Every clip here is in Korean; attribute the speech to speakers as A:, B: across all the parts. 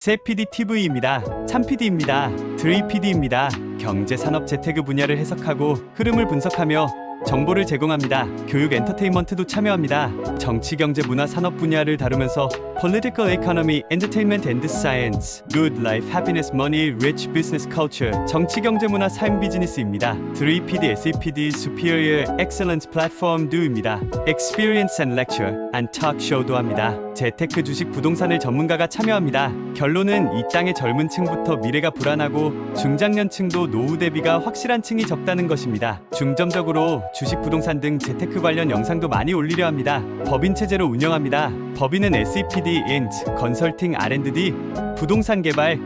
A: 세PD TV입니다. 참PD입니다. 드레이 PD입니다. 경제 산업 재테크 분야를 해석하고 흐름을 분석하며 정보를 제공합니다. 교육 엔터테인먼트도 참여합니다. 정치 경제 문화 산업 분야를 다루면서 political economy, entertainment and science, good life, happiness, money, rich business culture, 정치 경제 문화 삶 비즈니스입니다. 드레이 PD, SEPD, superior excellence platform do입니다. experience and lecture and talk show도 합니다. 재테크 주식 부동산을 전문가가 참여합니다. 결론은 이 땅의 젊은 층부터 미래가 불안하고 중장년층도 노후 대비가 확실한 층이 적다는 것입니다. 중점적으로 주식 부동산 등 재테크 관련 영상도 많이 올리려 합니다. 법인 체제로 운영합니다. 법인은 SEPD, INT, 컨설팅, R&D, 부동산 개발,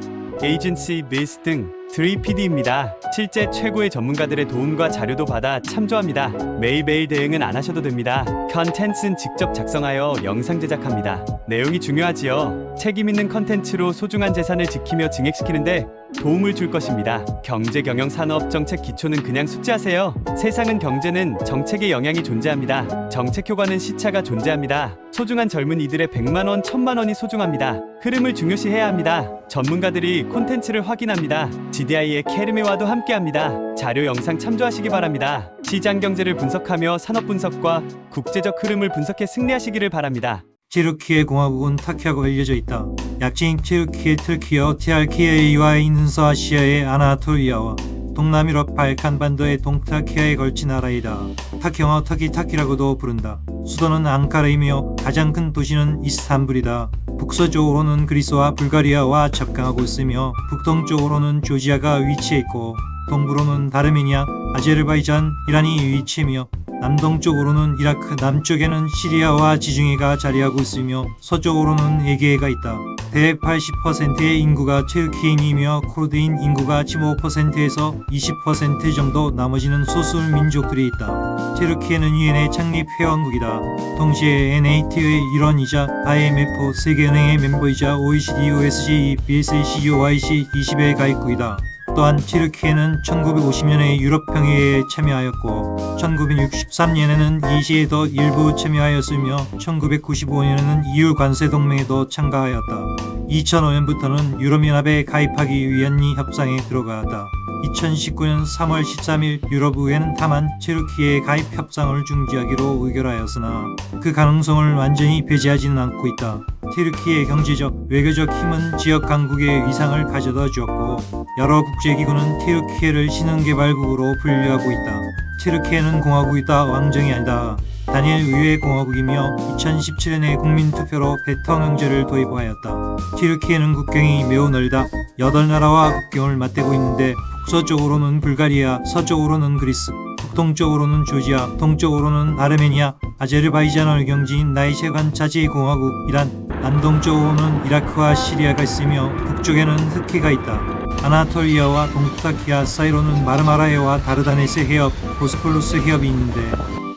A: 에이전시, 비스 등 드레이 PD입니다. 실제 최고의 전문가들의 도움과 자료도 받아 참조합니다. 매일매일 대응은 안 하셔도 됩니다. 컨텐츠는 직접 작성하여 영상 제작합니다. 내용이 중요하지요. 책임 있는 컨텐츠로 소중한 재산을 지키며 증액시키는데 도움을 줄 것입니다. 경제 경영 산업 정책 기초는 그냥 숙지하세요. 세상은 경제는 정책의 영향이 존재합니다. 정책 효과는 시차가 존재합니다. 소중한 젊은 이들의 100만 원, 1000만 원이 소중합니다. 흐름을 중요시해야 합니다. 전문가들이 콘텐츠를 확인합니다. GDI의 캐르메와도 함께합니다. 자료 영상 참조하시기 바랍니다. 시장 경제를 분석하며 산업 분석과 국제적 흐름을 분석해 승리하시기를 바랍니다.
B: 체르키의 공화국은 타키아가 알려져 있다. 약칭 체르키의 틀키어 티알키에이와 있는 서아시아의 아나톨리아와 동남유럽 발칸반도의 동타키아에 걸친 나라이다. 타키영어 터키 타키라고도 부른다. 수도는 앙카라이며 가장 큰 도시는 이스탄불이다. 북서쪽으로는 그리스와 불가리아와 접경하고 있으며 북동쪽으로는 조지아가 위치해 있고 동부로는 다르메니아, 아제르바이잔, 이란이 위치하며 남동쪽으로는 이라크, 남쪽에는 시리아와 지중해가 자리하고 있으며 서쪽으로는 에게해가 있다. 대 80%의 인구가 체르키인이며 쿠르드인 인구가 15%에서 20% 정도 나머지는 소수 민족들이 있다. 체르키에는 유엔의 창립 회원국이다. 동시에 NAT의 일원이자 IMF 세계은행의 멤버이자 OECD, OSCE, BSC, OIC 20의 가입국이다. 또한 체르키에는 1950년에 유럽 평화에 참여하였고 1963년에는 이시에도 일부 참여하였으며 1995년에는 EU 관세 동맹에도 참가하였다. 2005년부터는 유럽연합에 가입하기 위한 이 협상에 들어가다. 2019년 3월 13일 유럽의회는 다만 체르키의 가입 협상을 중지하기로 의결하였으나 그 가능성을 완전히 배제하지는 않고 있다. 체르키의 경제적, 외교적 힘은 지역 강국의 위상을 가져다 주었고 여러 국제기구는 체르키에를 신흥개발국으로 분류하고 있다. 체르키에는 공화국이다 왕정이 아니다. 단일 의회 공화국이며 2017년에 국민투표로 대통령제를 도입하였다. 체르키에는 국경이 매우 넓다. 8나라와 국경을 맞대고 있는데 북서쪽으로는 불가리아, 서쪽으로는 그리스, 북 동쪽으로는 조지아, 동쪽으로는 아르메니아, 아제르바이잔을 경지인 나이체관 자치공화국 이란, 남동쪽으로는 이라크와 시리아가 있으며 북쪽에는 흑해가 있다. 아나톨리아와 동타키아 사이로는 마르마라 해와 다르다네스 해협, 보스폴루스 해협이 있는데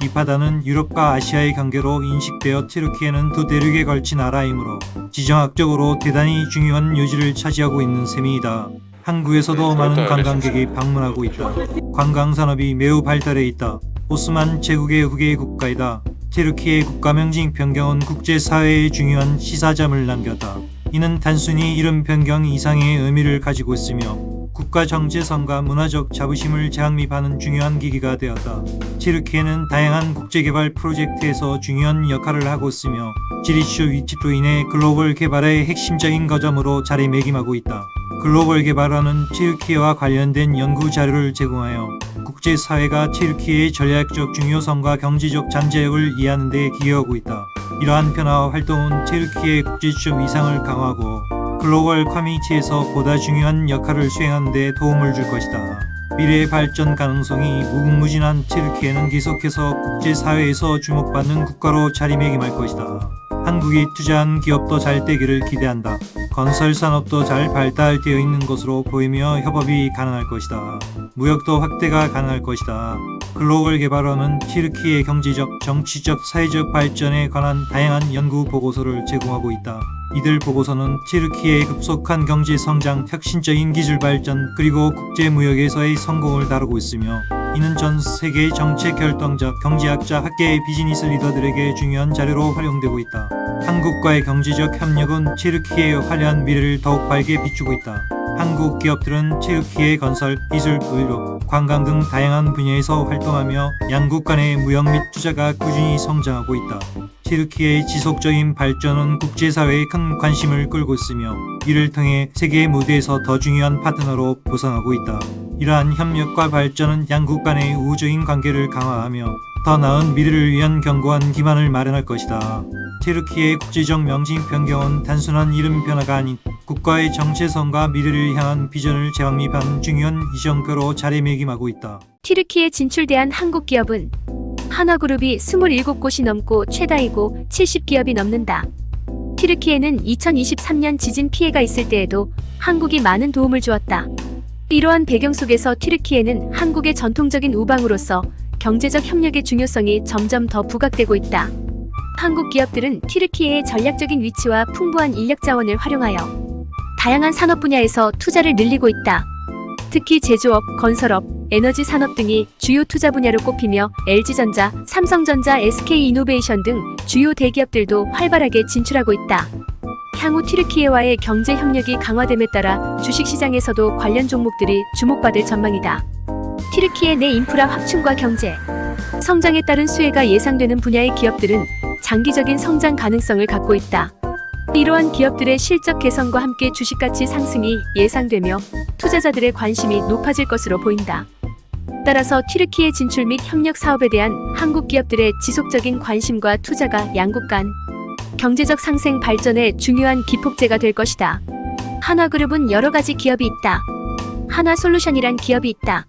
B: 이 바다는 유럽과 아시아의 경계로 인식되어 티르키에는 두 대륙에 걸친 나라이므로 지정학적으로 대단히 중요한 요지를 차지하고 있는 셈이다. 한국에서도 많은 관광객이 방문하고 있다. 관광 산업이 매우 발달해 있다. 오스만 제국의 후계 국가이다. 티르키의 국가명칭 변경은 국제사회에 중요한 시사점을 남겼다. 이는 단순히 이름 변경 이상의 의미를 가지고 있으며 국가 정체성과 문화적 자부심을 장립하는 중요한 기기가 되었다. 티르키에는 다양한 국제개발 프로젝트에서 중요한 역할을 하고 있으며 지리쇼 위치로 인해 글로벌 개발의 핵심적인 거점으로 자리매김하고 있다. 글로벌 개발화는 티르키와 관련된 연구 자료를 제공하여 국제사회가 티르키의 전략적 중요성과 경제적 잠재력을 이해하는 데 기여하고 있다. 이러한 변화와 활동은 티르키의 국제적 위상을 강화하고 글로벌 커뮤니티에서 보다 중요한 역할을 수행하는 데 도움을 줄 것이다. 미래의 발전 가능성이 무궁무진한 티르키에는 계속해서 국제사회에서 주목받는 국가로 자리매김할 것이다. 한국이 투자한 기업도 잘 되기를 기대한다. 건설 산업도 잘 발달되어 있는 것으로 보이며 협업이 가능할 것이다. 무역도 확대가 가능할 것이다. 글로벌 개발원은 티르키의 경제적, 정치적, 사회적 발전에 관한 다양한 연구 보고서를 제공하고 있다. 이들 보고서는 티르키의 급속한 경제 성장, 혁신적인 기술 발전, 그리고 국제 무역에서의 성공을 다루고 있으며 이는 전 세계의 정책 결정자, 경제학자, 학계의 비즈니스 리더들에게 중요한 자료로 활용되고 있다. 한국과의 경제적 협력은 체르키의 화려한 미래를 더욱 밝게 비추고 있다. 한국 기업들은 체르키의 건설, 기술, 의료, 관광 등 다양한 분야에서 활동하며 양국 간의 무역 및 투자가 꾸준히 성장하고 있다. 체르키의 지속적인 발전은 국제사회에 큰 관심을 끌고 있으며 이를 통해 세계 무대에서 더 중요한 파트너로 부상하고 있다. 이러한 협력과 발전은 양국 간의 우호적인 관계를 강화하며 더 나은 미래를 위한 견고한 기반을 마련할 것이다. 체르키의 국제적 명칭 변경은 단순한 이름 변화가 아닌 국가의 정체성과 미래를 향한 비전을 재확립하는 중요한 이전표로 자리매김하고 있다.
C: 튀르키에 진출대한 한국 기업은 하나그룹이 27곳이 넘고 최다이고 70기업이 넘는다. 튀르키에는 2023년 지진 피해가 있을 때에도 한국이 많은 도움을 주었다. 이러한 배경 속에서 튀르키에는 한국의 전통적인 우방으로서 경제적 협력의 중요성이 점점 더 부각되고 있다. 한국 기업들은 튀르키예의 전략적인 위치와 풍부한 인력 자원을 활용하여 다양한 산업 분야에서 투자를 늘리고 있다. 특히 제조업, 건설업, 에너지 산업 등이 주요 투자 분야로 꼽히며 LG전자, 삼성전자, SK이노베이션 등 주요 대기업들도 활발하게 진출하고 있다. 향후 튀르키예와의 경제 협력이 강화됨에 따라 주식시장에서도 관련 종목들이 주목받을 전망이다. 튀르키예 내 인프라 확충과 경제, 성장에 따른 수혜가 예상되는 분야의 기업들은 장기적인 성장 가능성을 갖고 있다. 이러한 기업들의 실적 개선과 함께 주식가치 상승이 예상되며 투자자들의 관심이 높아질 것으로 보인다. 따라서 튀르키예 진출 및 협력 사업에 대한 한국 기업들의 지속적인 관심과 투자가 양국 간 경제적 상생 발전에 중요한 기폭제가 될 것이다. 하나그룹은 여러 가지 기업이 있다. 하나솔루션이란 기업이 있다.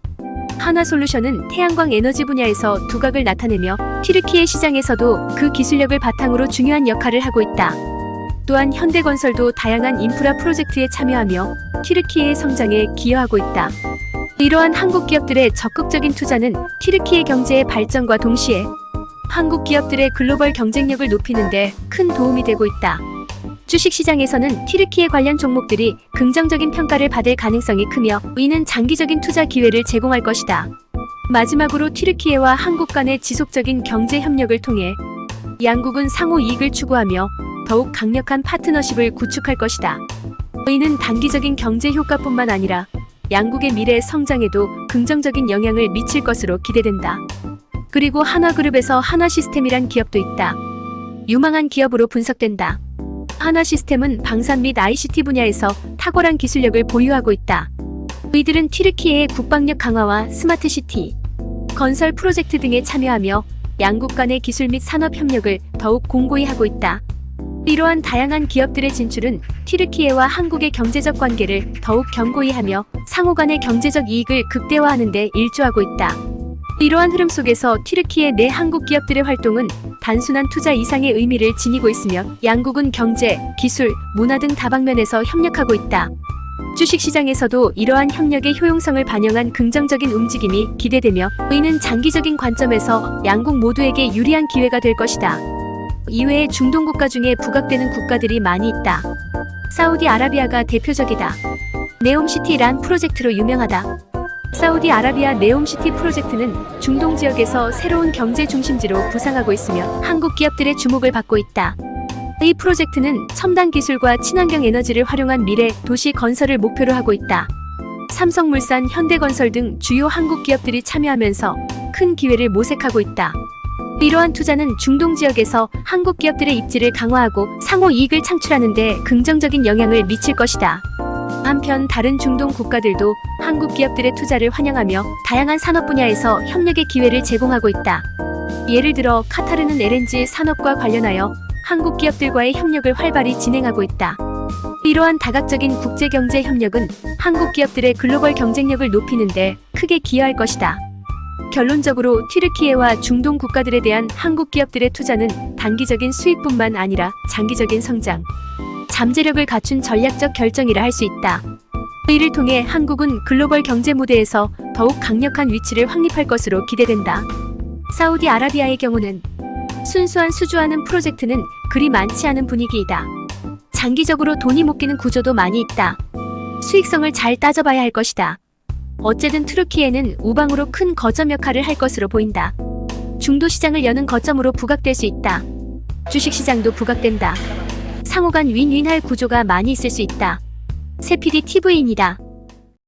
C: 하나솔루션은 태양광 에너지 분야에서 두각을 나타내며 튀르키예 시장에서도 그 기술력을 바탕으로 중요한 역할을 하고 있다. 또한 현대건설도 다양한 인프라 프로젝트에 참여하며 튀르키예의 성장에 기여하고 있다. 이러한 한국 기업들의 적극적인 투자는 튀르키예 경제의 발전과 동시에 한국 기업들의 글로벌 경쟁력을 높이는데 큰 도움이 되고 있다. 주식시장에서는 튀르키예 관련 종목들이 긍정적인 평가를 받을 가능성이 크며 이는 장기적인 투자 기회를 제공할 것이다. 마지막으로 튀르키예와 한국 간의 지속적인 경제 협력을 통해 양국은 상호 이익을 추구하며 더욱 강력한 파트너십을 구축할 것이다. 이는 단기적인 경제 효과뿐만 아니라 양국의 미래 성장에도 긍정적인 영향을 미칠 것으로 기대된다. 그리고 하나그룹에서 하나시스템이란 기업도 있다. 유망한 기업으로 분석된다. 하나시스템은 방산 및 ICT 분야에서 탁월한 기술력을 보유하고 있다. 이들은 튀르키예의 국방력 강화와 스마트시티, 건설 프로젝트 등에 참여하며 양국 간의 기술 및 산업 협력을 더욱 공고히 하고 있다. 이러한 다양한 기업들의 진출은 튀르키예와 한국의 경제적 관계를 더욱 견고히 하며 상호 간의 경제적 이익을 극대화하는 데 일조하고 있다. 이러한 흐름 속에서 튀르키예 내 한국 기업들의 활동은 단순한 투자 이상의 의미를 지니고 있으며 양국은 경제, 기술, 문화 등 다방면에서 협력하고 있다. 주식시장에서도 이러한 협력의 효용성을 반영한 긍정적인 움직임이 기대되며 이는 장기적인 관점에서 양국 모두에게 유리한 기회가 될 것이다. 이외에 중동 국가 중에 부각되는 국가들이 많이 있다. 사우디아라비아가 대표적이다. 네옴시티란 프로젝트로 유명하다. 사우디아라비아 네옴시티 프로젝트는 중동 지역에서 새로운 경제 중심지로 부상하고 있으며 한국 기업들의 주목을 받고 있다. 이 프로젝트는 첨단 기술과 친환경 에너지를 활용한 미래 도시 건설을 목표로 하고 있다. 삼성물산, 현대건설 등 주요 한국 기업들이 참여하면서 큰 기회를 모색하고 있다. 이러한 투자는 중동 지역에서 한국 기업들의 입지를 강화하고 상호 이익을 창출하는 데 긍정적인 영향을 미칠 것이다. 한편 다른 중동 국가들도 한국 기업들의 투자를 환영하며 다양한 산업 분야에서 협력의 기회를 제공하고 있다. 예를 들어 카타르는 LNG 산업과 관련하여 한국 기업들과의 협력을 활발히 진행하고 있다. 이러한 다각적인 국제 경제 협력은 한국 기업들의 글로벌 경쟁력을 높이는데 크게 기여할 것이다. 결론적으로 튀르키예와 중동 국가들에 대한 한국 기업들의 투자는 단기적인 수익뿐만 아니라 장기적인 성장, 잠재력을 갖춘 전략적 결정이라 할 수 있다. 그 이를 통해 한국은 글로벌 경제 무대에서 더욱 강력한 위치를 확립할 것으로 기대된다. 사우디아라비아의 경우는 순수한 수주하는 프로젝트는 그리 많지 않은 분위기이다. 장기적으로 돈이 묶이는 구조도 많이 있다. 수익성을 잘 따져봐야 할 것이다. 어쨌든 트루키에는 우방으로 큰 거점 역할을 할 것으로 보인다. 중도 시장을 여는 거점으로 부각될 수 있다. 주식시장도 부각된다. 상호간 윈윈할 구조가 많이 있을 수 있다. 세필이 TV입니다.